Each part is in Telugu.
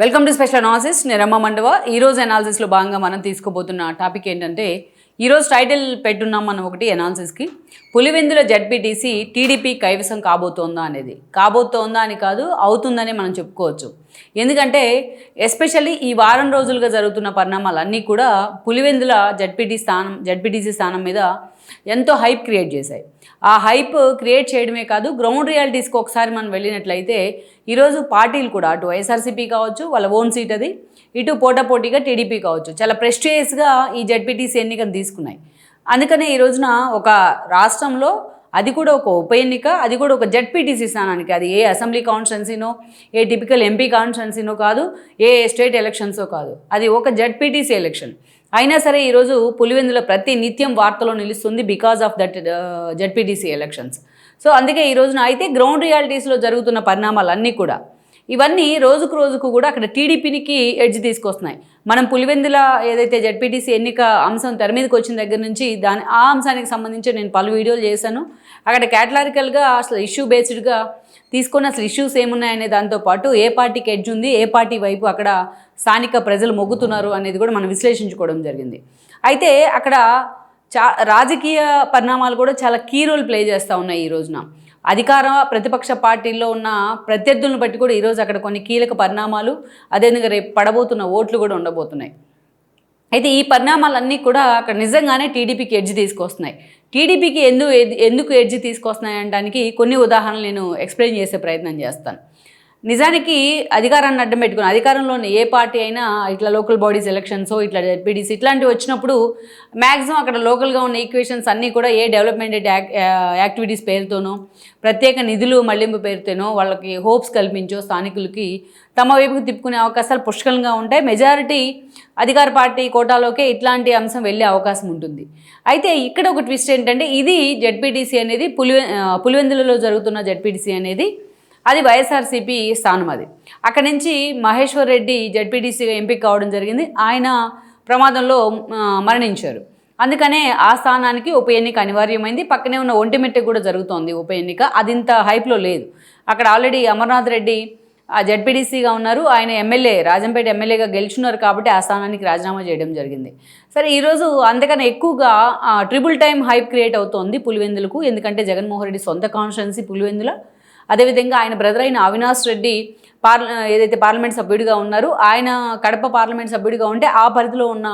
వెల్కమ్ టు స్పెషల్ అనాలిసిస్ నేను రమ్మ మండవ. ఈరోజు అనాలిసిస్లో భాగంగా మనం తీసుకోబోతున్న టాపిక్ ఏంటంటే ఈరోజు టైటిల్ పెట్టున్నాం మనం ఒకటి అనాలిసిస్కి పులివెందుల జడ్పీటీసీ టీడీపీ కైవసం కాబోతోందా అనేది. కాబోతోందా అని కాదు అవుతుందని మనం చెప్పుకోవచ్చు. ఎందుకంటే ఎస్పెషల్లీ ఈ వారం రోజులుగా జరుగుతున్న పరిణామాలు అన్నీ కూడా పులివెందుల జడ్పీటీ స్థానం జడ్పీటీసీ స్థానం మీద ఎంతో హైప్ క్రియేట్ చేశాయి. ఆ హైప్ క్రియేట్ చేయడమే కాదు గ్రౌండ్ రియాలిటీస్కి ఒకసారి మనం వెళ్ళినట్లయితే ఈరోజు పార్టీలు కూడా అటు వైఎస్ఆర్సీపీ కావచ్చు వాళ్ళ ఓన్ సీట్ అది ఇటు పోటాపోటీగా టీడీపీ కావచ్చు చాలా ప్రెస్టేజ్గా ఈ జడ్పీటీసీ ఎన్నికను తీసుకున్నాయి. అందుకనే ఈ రోజున ఒక రాష్ట్రంలో అది కూడా ఒక ఉప ఎన్నిక అది కూడా ఒక జడ్పీటీసీ స్థానానికి అది ఏ అసెంబ్లీ కాన్స్టిట్యున్సీనో ఏ టిపికల్ ఎంపీ కాన్స్టిట్యున్సీనో కాదు ఏ స్టేట్ ఎలక్షన్సో కాదు. అది ఒక జడ్పీటీసీ ఎలక్షన్. అయినా సరే ఈరోజు పులివెందుల ప్రతి నిత్యం వార్తలో నిలుస్తుంది because of that ZPTC elections. So అందుకే ఈ రోజున అయితే గ్రౌండ్ రియాలిటీస్లో జరుగుతున్న పరిణామాలు అన్నీ కూడా ఇవన్నీ రోజుకు రోజుకు కూడా అక్కడ టీడీపీకి ఎడ్జ్ తీసుకొస్తున్నాయి. మనం పులివెందుల ఏదైతే జడ్పీటీసీ ఎన్నిక అంశం తెర మీదకి వచ్చిన దగ్గర నుంచి దాని ఆ అంశానికి సంబంధించి నేను పలు వీడియోలు చేశాను. అక్కడ క్యాటలారికల్గా అసలు ఇష్యూ బేస్డ్గా తీసుకొని అసలు ఇష్యూస్ ఏమున్నాయనే దాంతోపాటు ఏ పార్టీకి ఎడ్జ్ ఉంది ఏ పార్టీ వైపు అక్కడ స్థానిక ప్రజలు మొగ్గుతున్నారు అనేది కూడా మనం విశ్లేషించుకోవడం జరిగింది. అయితే అక్కడ చా రాజకీయ పరిణామాలు కూడా చాలా కీ రోల్ ప్లే చేస్తూ ఉన్నాయి ఈ రోజున. అధికార ప్రతిపక్ష పార్టీల్లో ఉన్న ప్రత్యర్థులను బట్టి కూడా ఈరోజు అక్కడ కొన్ని కీలక పరిణామాలు అదేవిధంగా రేపు పడబోతున్న ఓట్లు కూడా ఉండబోతున్నాయి. అయితే ఈ పరిణామాలన్నీ కూడా అక్కడ నిజంగానే టీడీపీకి ఎడ్జ్ తీసుకొస్తున్నాయి. టీడీపీకి ఎందుకు ఎందుకు ఎడ్జ్ తీసుకొస్తున్నాయి అనడానికి కొన్ని ఉదాహరణలు నేను ఎక్స్ప్లెయిన్ చేసే ప్రయత్నం చేస్తాను. నిజానికి అధికారాన్ని అడ్డం పెట్టుకుని అధికారంలోని ఏ పార్టీ అయినా ఇట్లా లోకల్ బాడీస్ ఎలక్షన్స్ ఇట్లా జెడ్పీడీసీ ఇట్లాంటివి వచ్చినప్పుడు మ్యాక్సిమం అక్కడ లోకల్గా ఉన్న ఈక్వేషన్స్ అన్నీ కూడా ఏ డెవలప్మెంట్ యాక్టివిటీస్ పేరుతోనో ప్రత్యేక నిధులు మళ్ళింపు పేరుతోనో వాళ్ళకి హోప్స్ కల్పించో స్థానికులకి తమ వైపుకు తిప్పుకునే అవకాశాలు పుష్కలంగా ఉంటాయి. మెజారిటీ అధికార పార్టీ కోటాలోకే ఇట్లాంటి అంశం వెళ్ళే అవకాశం ఉంటుంది. అయితే ఇక్కడ ఒక ట్విస్ట్ ఏంటంటే ఇది జెడ్పీటీసీ అనేది పులివె పులివెందులలో జరుగుతున్న జెడ్పీటీసీ అనేది అది వైఎస్ఆర్సీపీ స్థానం అది. అక్కడి నుంచి మహేశ్వర్ రెడ్డి జడ్పీటీసీగా ఎంపిక కావడం జరిగింది. ఆయన ప్రమాదంలో మరణించారు. అందుకనే ఆ స్థానానికి ఉప ఎన్నిక అనివార్యమైంది. పక్కనే ఉన్న ఒంటిమిట్టకి కూడా జరుగుతోంది ఉప ఎన్నిక. అది ఇంత హైప్లో లేదు. అక్కడ ఆల్రెడీ అమర్నాథ్ రెడ్డి జడ్పీడీసీగా ఉన్నారు. ఆయన ఎమ్మెల్యే రాజంపేట ఎమ్మెల్యేగా గెలుచున్నారు కాబట్టి ఆ స్థానానికి రాజీనామా చేయడం జరిగింది. సరే ఈరోజు అంతకన్నా ఎక్కువగా ట్రిపుల్ టైం హైప్ క్రియేట్ అవుతోంది పులివెందులకు. ఎందుకంటే జగన్మోహన్ రెడ్డి సొంత కాన్స్టిట్యున్సీ పులివెందుల. అదేవిధంగా ఆయన బ్రదర్ అయిన అవినాష్ రెడ్డి పార్ల ఏదైతే పార్లమెంట్ సభ్యుడిగా ఉన్నారో ఆయన కడప పార్లమెంట్ సభ్యుడిగా ఉంటే ఆ పరిధిలో ఉన్న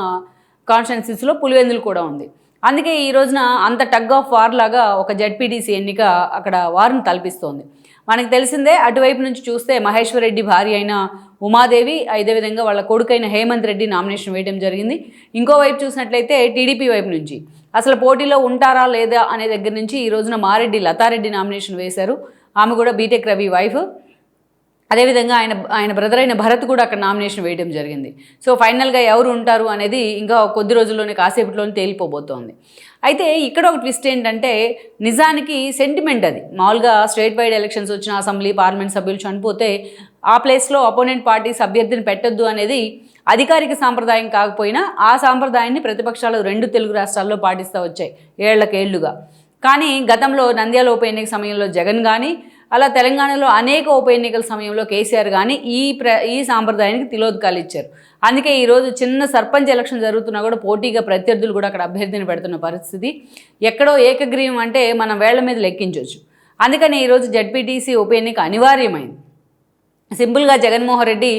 కాన్స్టిట్యున్సీస్లో పులివెందులు కూడా ఉంది. అందుకే ఈ రోజున అంత టగ్ ఆఫ్ వార్ లాగా ఒక జడ్పీటీసీ ఎన్నిక అక్కడ వారిని తలపిస్తోంది. మనకు తెలిసిందే అటువైపు నుంచి చూస్తే మహేశ్వర్ రెడ్డి భార్య అయిన ఉమాదేవి అదేవిధంగా వాళ్ళ కొడుకైన హేమంత్ రెడ్డి నామినేషన్ వేయడం జరిగింది. ఇంకోవైపు చూసినట్లయితే టీడీపీ వైపు నుంచి. అసలు పోటీలో ఉంటారా లేదా అనే దగ్గర నుంచి ఈ రోజున మారెడ్డి లతారెడ్డి నామినేషన్ వేశారు. ఆమె కూడా బీటెక్ రవి వైఫ్ అదేవిధంగా ఆయన ఆయన బ్రదర్ అయిన భరత్ కూడా అక్కడ నామినేషన్ వేయడం జరిగింది. సో ఫైనల్గా ఎవరు ఉంటారు అనేది ఇంకా కొద్ది రోజుల్లోనే కాసేపట్లోనే తేలిపోబోతోంది. అయితే ఇక్కడ ఒక ట్విస్ట్ ఏంటంటే నిజానికి సెంటిమెంట్ అది. మామూలుగా స్టేట్ వైడ్ ఎలక్షన్స్ వచ్చిన అసెంబ్లీ పార్లమెంట్ సభ్యులు చనిపోతే ఆ ప్లేస్లో అపోనెంట్ పార్టీస్ అభ్యర్థిని పెట్టొద్దు అనేది అధికారిక సాంప్రదాయం కాకపోయినా ఆ సాంప్రదాయాన్ని ప్రతిపక్షాలు రెండు తెలుగు రాష్ట్రాల్లో పాటిస్తూ వచ్చాయి. ఏళ్ళకేళ్ళుగా. కానీ గతంలో నంద్యాల ఉప ఎన్నిక సమయంలో జగన్ కానీ అలా తెలంగాణలో అనేక ఉప ఎన్నికల సమయంలో కేసీఆర్ కానీ ఈ ప్ర ఈ సాంప్రదాయానికి తిలోద్కాలు ఇచ్చారు. అందుకే ఈరోజు చిన్న సర్పంచ్ ఎలక్షన్ జరుగుతున్నా కూడా పోటీగా ప్రత్యర్థులు కూడా అక్కడ అభ్యర్థిని పెడుతున్న పరిస్థితి. ఎక్కడో ఏకగ్రీవం అంటే మనం వేళ్ళ మీద లెక్కించవచ్చు. అందుకని ఈరోజు జడ్పీటీసీ ఉప ఎన్నిక అనివార్యమైంది. సింపుల్గా జగన్మోహన్ రెడ్డి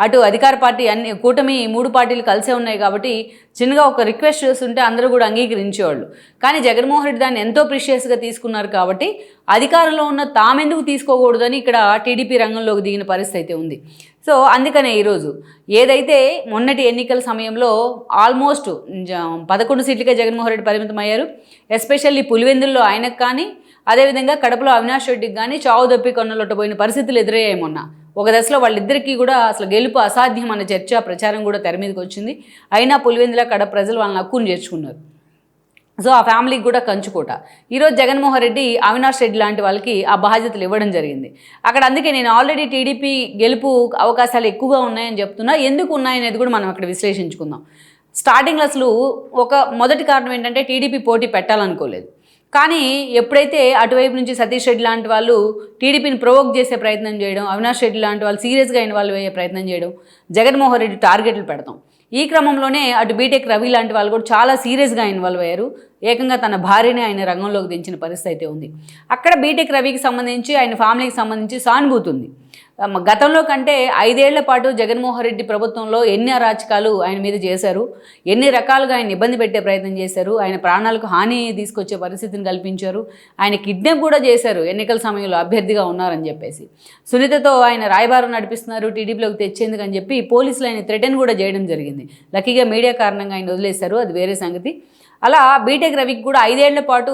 అటు అధికార పార్టీ అన్ని కూటమి ఈ మూడు పార్టీలు కలిసే ఉన్నాయి కాబట్టి చిన్నగా ఒక రిక్వెస్ట్ చేస్తుంటే అందరూ కూడా అంగీకరించేవాళ్ళు. కానీ జగన్మోహన్ రెడ్డి దాన్ని ఎంతో ప్రిషియస్గా తీసుకున్నారు కాబట్టి అధికారంలో ఉన్న తామెందుకు తీసుకోకూడదని ఇక్కడ టీడీపీ రంగంలోకి దిగిన పరిస్థితి అయితే ఉంది. సో అందుకనే ఈరోజు ఏదైతే మొన్నటి ఎన్నికల సమయంలో ఆల్మోస్ట్ జ- పదకొండు సీట్లకే జగన్మోహన్ రెడ్డి పరిమితం అయ్యారు. ఎస్పెషల్లీ పులివెందుల్లో ఆయనకు కానీ అదేవిధంగా కడపలో అవినాష్ రెడ్డికి కానీ చావు దొప్పి కొన్నలొట్టబోయిన పరిస్థితులు ఎదురయ్యాయి మొన్న. ఒక దశలో వాళ్ళిద్దరికీ కూడా అసలు గెలుపు అసాధ్యం అన్న చర్చ ప్రచారం కూడా తెర మీదకి వచ్చింది. అయినా పులివెందుల కడ ప్రజలు వాళ్ళని హక్కును చేర్చుకున్నారు. సో ఆ ఫ్యామిలీకి కూడా కంచుకోట. ఈరోజు జగన్మోహన్ రెడ్డి అవినాష్ రెడ్డి లాంటి వాళ్ళకి ఆ బాధ్యతలు ఇవ్వడం జరిగింది. అక్కడ అందుకే నేను ఆల్రెడీ టీడీపీ గెలుపు అవకాశాలు ఎక్కువగా ఉన్నాయని చెప్తున్నా. ఎందుకు ఉన్నాయనేది కూడా మనం అక్కడ విశ్లేషించుకుందాం. స్టార్టింగ్లో అసలు ఒక మొదటి కారణం ఏంటంటే టీడీపీ పోటీ పెట్టాలనుకోలేదు. కానీ ఎప్పుడైతే అటువైపు నుంచి సతీష్ రెడ్డి లాంటి వాళ్ళు టీడీపీని ప్రొవోక్ చేసే ప్రయత్నం చేయడం అవినాష్ రెడ్డి లాంటి వాళ్ళు సీరియస్గా ఇన్వాల్వ్ అయ్యే ప్రయత్నం చేయడం జగన్మోహన్ రెడ్డి టార్గెట్లు పెడతాం. ఈ క్రమంలోనే అటు బీటెక్ రవి లాంటి వాళ్ళు కూడా చాలా సీరియస్గా ఇన్వాల్వ్ అయ్యారు. ఏకంగా తన భార్యని ఆయన రంగంలోకి దించిన పరిస్థితి అయితే ఉంది. అక్కడ బీటెక్ రవికి సంబంధించి ఆయన ఫ్యామిలీకి సంబంధించి సానుభూతి ఉంది. గతంలో కంటే ఐదేళ్ళ పాటు జగన్మోహన్ రెడ్డి ప్రభుత్వంలో ఎన్ని అరాచకాలు ఆయన మీద చేశారు ఎన్ని రకాలుగా ఆయన ఇబ్బంది పెట్టే ప్రయత్నం చేశారు ఆయన ప్రాణాలకు హాని తీసుకొచ్చే పరిస్థితిని కల్పించారు ఆయన కిడ్నాప్ కూడా చేశారు ఎన్నికల సమయంలో అభ్యర్థిగా ఉన్నారని చెప్పేసి. సునీతతో ఆయన రాయబారం నడిపిస్తున్నారు టీడీపీలోకి తెచ్చేందుకు అని చెప్పి పోలీసులు ఆయన థ్రెటన్ కూడా చేయడం జరిగింది. లక్కీగా మీడియా కారణంగా ఆయన వదిలేశారు అది వేరే సంగతి. అలా బీటెక్ రవికి కూడా ఐదేళ్ళ పాటు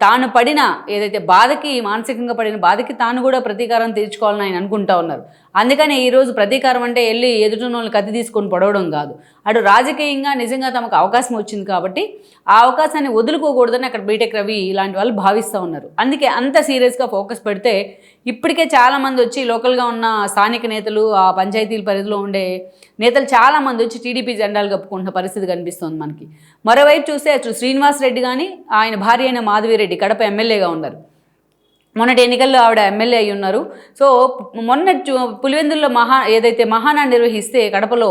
తాను పడిన ఏదైతే బాధకి మానసికంగా పడిన బాధకి తాను కూడా ప్రతీకారం తీర్చుకోవాలని ఆయన అనుకుంటా ఉన్నారు. అందుకనే ఈరోజు ప్రతీకారం అంటే వెళ్ళి ఎదుటిన వాళ్ళని కత్తి తీసుకొని పడవడం కాదు. అటు రాజకీయంగా నిజంగా తమకు అవకాశం వచ్చింది కాబట్టి ఆ అవకాశాన్ని వదులుకోకూడదని అక్కడ బీటెక్ రవి ఇలాంటి వాళ్ళు భావిస్తూ ఉన్నారు. అందుకే అంత సీరియస్గా ఫోకస్ పెడితే ఇప్పటికే చాలామంది వచ్చి లోకల్గా ఉన్న స్థానిక నేతలు ఆ పంచాయతీల పరిధిలో ఉండే నేతలు చాలామంది వచ్చి టీడీపీ జెండాలు కప్పుకుంటున్న పరిస్థితి కనిపిస్తుంది మనకి. మరోవైపు చూస్తే అటు శ్రీనివాస్ రెడ్డి కానీ ఆయన భార్య అయిన మాధవిరెడ్డి కడప ఎమ్మెల్యేగా ఉన్నారు. మొన్నటి ఎన్నికల్లో ఆవిడ ఎమ్మెల్యే అయి ఉన్నారు. సో మొన్న పులివెందుల్లో మహా ఏదైతే మహానాడు నిర్వహిస్తే కడపలో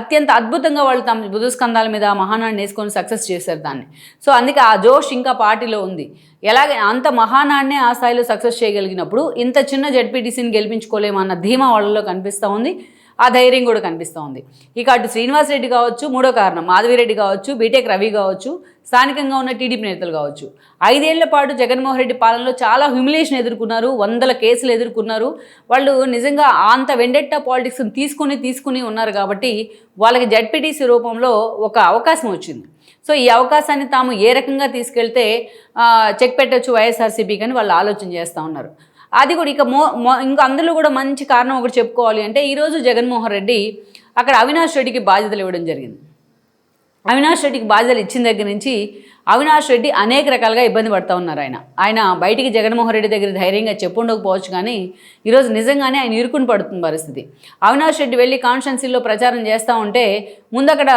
అత్యంత అద్భుతంగా వాళ్ళు తమ బుధస్కంధాల మీద మహానాడు మహానాడిని వేసుకొని సక్సెస్ చేశారు దాన్ని. సో అందుకే ఆ జోష్ ఇంకా పార్టీలో ఉంది. ఎలాగే అంత మహానాడినే ఆ స్థాయిలో సక్సెస్ చేయగలిగినప్పుడు ఇంత చిన్న జడ్పీటీసీని గెలిపించుకోలేమన్న ధీమా వాళ్ళలో కనిపిస్తూ ఉంది. ఆ ధైర్యం కూడా కనిపిస్తోంది. ఇక అటు శ్రీనివాస్ రెడ్డి కావచ్చు మూడో కారణం మాధవిరెడ్డి కావచ్చు బీటెక్ రవి కావచ్చు స్థానికంగా ఉన్న టీడీపీ నేతలు కావచ్చు. ఐదేళ్ళ పాటు జగన్మోహన్ రెడ్డి పాలనలో చాలా హ్యూమిలేషన్ ఎదుర్కొన్నారు వందల కేసులు ఎదుర్కొన్నారు. వాళ్ళు నిజంగా అంత వెండెట్టా పాలిటిక్స్ని తీసుకుని తీసుకుని ఉన్నారు కాబట్టి వాళ్ళకి జడ్పీటీసీ రూపంలో ఒక అవకాశం వచ్చింది. సో ఈ అవకాశాన్ని తాము ఏ రకంగా తీసుకెళ్తే చెక్ పెట్టచ్చు వైఎస్ఆర్సీపీకి అని వాళ్ళు ఆలోచన చేస్తూ ఉన్నారు. అది కూడా ఇక మో మో ఇంకా అందులో కూడా మంచి కారణం ఒకటి చెప్పుకోవాలి అంటే ఈరోజు జగన్మోహన్ రెడ్డి అక్కడ అవినాష్ రెడ్డికి బాధ్యతలు ఇవ్వడం జరిగింది. అవినాష్ రెడ్డికి బాధ్యతలు ఇచ్చిన దగ్గర నుంచి అవినాష్ రెడ్డి అనేక రకాలుగా ఇబ్బంది పడుతూ ఉన్నారు ఆయన. ఆయన బయటికి జగన్మోహన్ రెడ్డి దగ్గర ధైర్యంగా చెప్పుండకపోవచ్చు కానీ ఈరోజు నిజంగానే ఆయన ఇరుకుని పడుతున్న పరిస్థితి. అవినాష్ రెడ్డి వెళ్ళి కాన్స్టెన్సీలో ప్రచారం చేస్తూ ఉంటే ముందు అక్కడ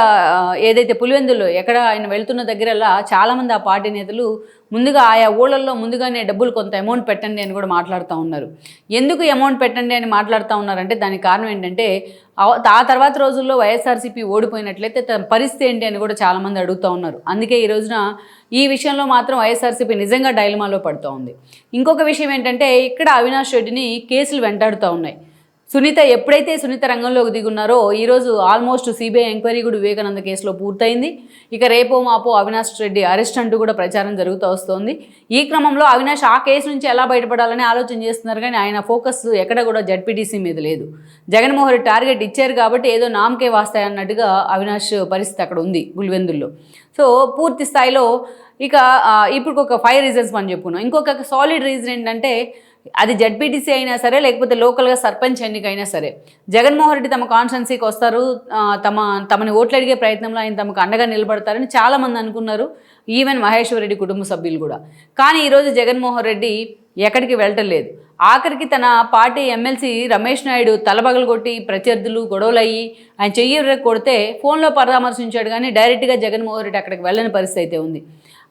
ఏదైతే పులివెందులు ఎక్కడ ఆయన వెళ్తున్న దగ్గరలా చాలామంది ఆ పార్టీ నేతలు ముందుగా ఆయా ఊళ్ళల్లో ముందుగానే డబ్బులు కొంత అమౌంట్ పెట్టండి అని కూడా మాట్లాడుతూ ఉన్నారు. ఎందుకు అమౌంట్ పెట్టండి అని మాట్లాడుతూ ఉన్నారంటే దానికి కారణం ఏంటంటే ఆ- తర్వాత రోజుల్లో వైఎస్ఆర్సీపీ ఓడిపోయినట్లయితే తన పరిస్థితి ఏంటి అని కూడా చాలామంది అడుగుతూ ఉన్నారు. అందుకే ఈ రోజున ఈ విషయంలో మాత్రం వైఎస్ఆర్సీపీ నిజంగా డైలమాలో పడుతూ ఉంది. ఇంకొక విషయం ఏంటంటే ఇక్కడ అవినాష్ రెడ్డిని కేసులు వెంటాడుతూ ఉన్నాయి. సునీత ఎప్పుడైతే సునీత రంగంలోకి దిగున్నారో ఈరోజు ఆల్మోస్ట్ సిబిఐ ఎంక్వైరీ కూడా వివేకానంద కేసులో పూర్తయింది. ఇక రేపో మాపో అవినాష్ రెడ్డి అరెస్ట్ అంటూ కూడా ప్రచారం జరుగుతూ వస్తోంది. ఈ క్రమంలో అవినాష్ ఆ కేసు నుంచి ఎలా బయటపడాలని ఆలోచన చేస్తున్నారు కానీ ఆయన ఫోకస్ ఎక్కడ కూడా జడ్పీటీసీ మీద లేదు. జగన్మోహన్ రెడ్డి టార్గెట్ ఇచ్చారు కాబట్టి ఏదో నామకే వాస్తాయి అన్నట్టుగా అవినాష్ పరిస్థితి అక్కడ ఉంది గుల్వెందుల్లో. సో పూర్తి స్థాయిలో ఇక ఇప్పుడు ఒక ఫైవ్ రీజన్స్ మనం చెప్పుకున్నాం. ఇంకొక సాలిడ్ రీజన్ ఏంటంటే అది జడ్పీటీసీ అయినా సరే లేకపోతే లోకల్గా సర్పంచ్ ఎన్నికైనా సరే. జగన్మోహన్ రెడ్డి తమ కాన్స్టెన్సీకి వస్తారు. తమ తమని ఓట్లు అడిగే ప్రయత్నంలో ఆయన తమకు అండగా నిలబడతారని చాలామంది అనుకున్నారు. ఈవెన్ మహేశ్వర్ రెడ్డి కుటుంబ సభ్యులు కూడా. కానీ ఈరోజు జగన్మోహన్ రెడ్డి ఎక్కడికి వెళ్ళటం లేదు. ఆఖరికి తన పార్టీ ఎమ్మెల్సీ రమేష్ నాయుడు తలబగలు కొట్టి ప్రత్యర్థులు గొడవలయ్యి ఆయన చెయ్యి కొడితే ఫోన్లో పరామర్శించాడు కానీ డైరెక్ట్గా జగన్మోహన్ రెడ్డి అక్కడికి వెళ్ళని పరిస్థితి అయితే ఉంది.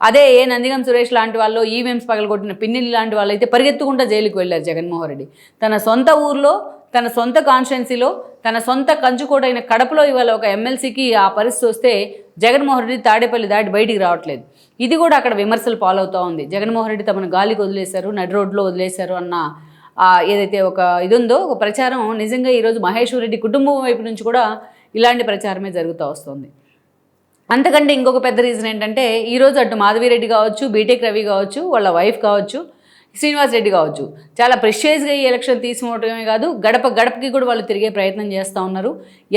అదే ఏ నందిగం సురేష్ లాంటి వాళ్ళు ఈవీఎంస్ పగలగొట్టిన పిన్నిల్ లాంటి వాళ్ళు అయితే పరిగెత్తుకుంటూ జైలుకి వెళ్ళారు జగన్మోహన్ రెడ్డి. తన సొంత ఊర్లో తన సొంత కాన్స్టిట్యున్సీలో తన సొంత కంచుకోటైన కడపలో ఇవాళ ఒక ఎమ్మెల్సీకి ఆ పరిస్థితి వస్తే జగన్మోహన్ రెడ్డి తాడేపల్లి దాటి బయటికి రావట్లేదు. ఇది కూడా అక్కడ విమర్శలు పాలవుతూ ఉంది. జగన్మోహన్ రెడ్డి తమను గాలికి వదిలేశారు నడి రోడ్లో వదిలేశారు అన్న ఏదైతే ఒక ఇది ఉందో ఒక ప్రచారం నిజంగా ఈరోజు మహేశ్వర్ రెడ్డి కుటుంబం వైపు నుంచి కూడా ఇలాంటి ప్రచారమే జరుగుతూ వస్తుంది. అంతకంటే ఇంకొక పెద్ద రీజన్ ఏంటంటే ఈరోజు అటు మాధవిరెడ్డి కావచ్చు బీటెక్ రవి కావచ్చు వాళ్ళ వైఫ్ కావచ్చు శ్రీనివాస్ రెడ్డి కావచ్చు. చాలా ప్రెషియస్గా ఈ ఎలక్షన్ తీసుకోవటమే కాదు గడప గడపకి కూడా వాళ్ళు తిరిగే ప్రయత్నం చేస్తూ ఉన్నారు.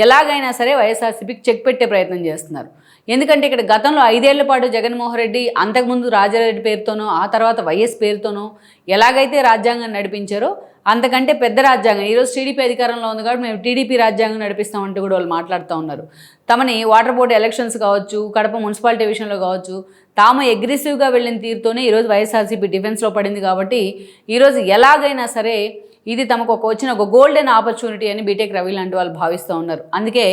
ఎలాగైనా సరే వైఎస్ఆర్సీపీకి చెక్ పెట్టే ప్రయత్నం చేస్తున్నారు. ఎందుకంటే ఇక్కడ గతంలో ఐదేళ్ళ పాటు జగన్మోహన్ రెడ్డి అంతకుముందు రాజారెడ్డి పేరుతోనో ఆ తర్వాత వైఎస్ పేరుతోనో ఎలాగైతే రాజ్యాంగం నడిపించారో అంతకంటే పెద్ద రాజ్యాంగం. ఈరోజు టీడీపీ అధికారంలో ఉంది కాబట్టి మేము టీడీపీ రాజ్యాంగం నడిపిస్తామంటూ కూడా వాళ్ళు మాట్లాడుతూ ఉన్నారు తమని వాటర్ బోర్డు ఎలక్షన్స్ కావచ్చు కడప మున్సిపాలిటీ విషయంలో కావచ్చు తాము అగ్రెసివ్గా వెళ్ళిన తీరుతోనే ఈరోజు వైఎస్ఆర్సీపీ డిఫెన్స్లో పడింది కాబట్టి ఈరోజు ఎలాగైనా సరే ఇది తమకు ఒక వచ్చిన ఒక గోల్డెన్ ఆపర్చునిటీ అని బీటెక్ రవి లాంటి వాళ్ళు భావిస్తూ ఉన్నారు. అందుకే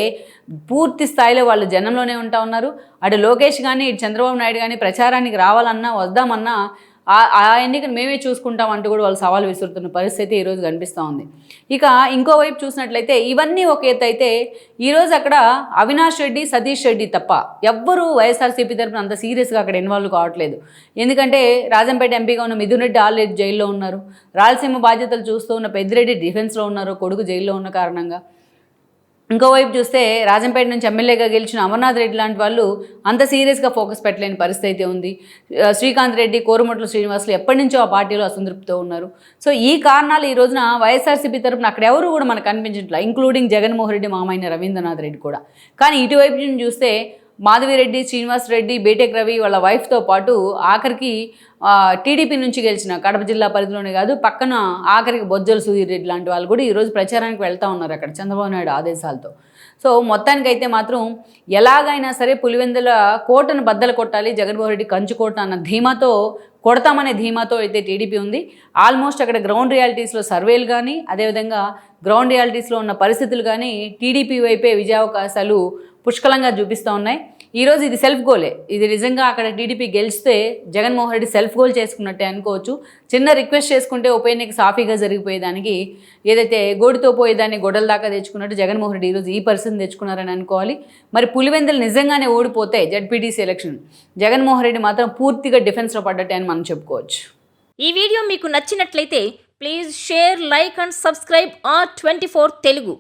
పూర్తి స్థాయిలో వాళ్ళు జనంలోనే ఉంటా ఉన్నారు. అటు లోకేష్ కానీ ఇటు చంద్రబాబు నాయుడు కానీ ప్రచారానికి రావాలన్నా వద్దామన్నా ఆ- ఆ ఎన్నికను మేమే చూసుకుంటాం అంటూ కూడా వాళ్ళు సవాల్ విసురుతున్న పరిస్థితి ఈరోజు కనిపిస్తూ ఉంది. ఇక ఇంకోవైపు చూసినట్లయితే ఇవన్నీ ఒక ఎత్తు అయితే ఈరోజు అక్కడ అవినాష్ రెడ్డి సతీష్ రెడ్డి తప్ప ఎవ్వరూ వైఎస్ఆర్సీపీ తరపున అంత సీరియస్గా అక్కడ ఇన్వాల్వ్ కావట్లేదు. ఎందుకంటే రాజంపేట ఎంపీగా ఉన్న మిథున్ రెడ్డి ఆల్రెడీ జైల్లో ఉన్నారు. రాయలసీమ బాధ్యతలు చూస్తూ ఉన్న పెద్దిరెడ్డి డిఫెన్స్లో ఉన్నారు కొడుకు జైల్లో ఉన్న కారణంగా. ఇంకోవైపు చూస్తే రాజంపేట నుంచి ఎమ్మెల్యేగా గెలిచిన అమర్నాథ్ రెడ్డి లాంటి వాళ్ళు అంత సీరియస్గా ఫోకస్ పెట్టలేని పరిస్థితి అయితే ఉంది. శ్రీకాంత్ రెడ్డి కోరుమట్ల శ్రీనివాసులు ఎప్పటి నుంచో ఆ పార్టీలో అసంతృప్తితో ఉన్నారు. సో ఈ కారణాలు ఈ రోజున వైఎస్ఆర్సీపీ తరపున అక్కడ ఎవరు కూడా మనకు కనిపించట్లా ఇంక్లూడింగ్ జగన్మోహన్ రెడ్డి మామైన రవీంద్రనాథ్ రెడ్డి కూడా. కానీ ఇటువైపు నుంచి చూస్తే మాధవిరెడ్డి శ్రీనివాస్ రెడ్డి బేటెక్ రవి వాళ్ళ వైఫ్తో పాటు ఆఖరికి టీడీపీ నుంచి గెలిచిన కడప జిల్లా పరిధిలోనే కాదు పక్కన ఆఖరికి బొజ్జల సుధీర్ రెడ్డి లాంటి వాళ్ళు కూడా ఈరోజు ప్రచారానికి వెళ్తూ ఉన్నారు అక్కడ చంద్రబాబు నాయుడు ఆదేశాలతో. సో మొత్తానికైతే మాత్రం ఎలాగైనా సరే పులివెందుల కోటను బద్దలు కొట్టాలి జగన్మోహన్ రెడ్డి కంచు కోట అన్న ధీమాతో కొడతామనే ధీమాతో అయితే టీడీపీ ఉంది. ఆల్మోస్ట్ అక్కడ గ్రౌండ్ రియాలిటీస్లో సర్వేలు కానీ అదేవిధంగా గ్రౌండ్ రియాలిటీస్లో ఉన్న పరిస్థితులు కానీ టీడీపీ వైపే విజయావకాశాలు పుష్కలంగా చూపిస్తూ ఉన్నాయి. ఈరోజు ఇది సెల్ఫ్ గోలే ఇది నిజంగా అక్కడ టీడీపీ గెలిస్తే జగన్మోహన్ రెడ్డి సెల్ఫ్ గోల్ చేసుకున్నట్టే అనుకోవచ్చు. చిన్న రిక్వెస్ట్ చేసుకుంటే ఉప ఎన్నిక సాఫీగా జరిగిపోయేదానికి ఏదైతే గోడితో పోయేదాన్ని గొడవల దాకా తెచ్చుకున్నట్టు జగన్మోహన్ రెడ్డి ఈరోజు ఈ పరిస్థితిని తెచ్చుకున్నారని అనుకోవాలి. మరి పులివెందులు నిజంగానే ఓడిపోతే జడ్పీటీసీ ఎలక్షన్ జగన్మోహన్ రెడ్డి మాత్రం పూర్తిగా డిఫెన్స్లో పడ్డట్టే అని మనం చెప్పుకోవచ్చు. ఈ వీడియో మీకు నచ్చినట్లయితే please share like and subscribe R twenty Telugu